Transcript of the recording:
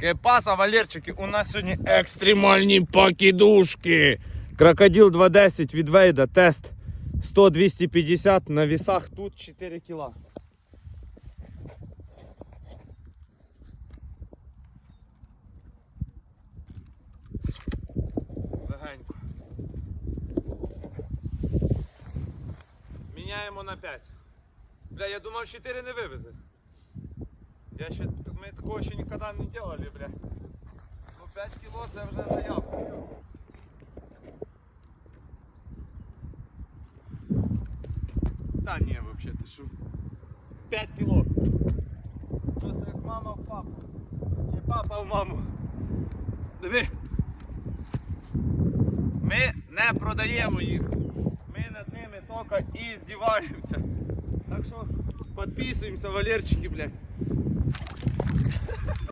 Кепаса, Валерчики, у нас сьогодні екстремальні покидушки. Крокодил 210 від Вейда, тест 100-250 на вісах тут 4 кіла. Легенько. Міняємо на 5. Бля, я думав 4 не вивезе. Я ще, ми такого ще ніколи не делали, бля. Ну 5 кіло це вже заявка. Та ні, взагалі, ти що? 5 кіло. Просто як мама в папу. Чи папа в маму. Диви. Ми не продаємо їх. Ми над ними тільки і здіваємося. Так що підписуємося, Валерчики, блядь.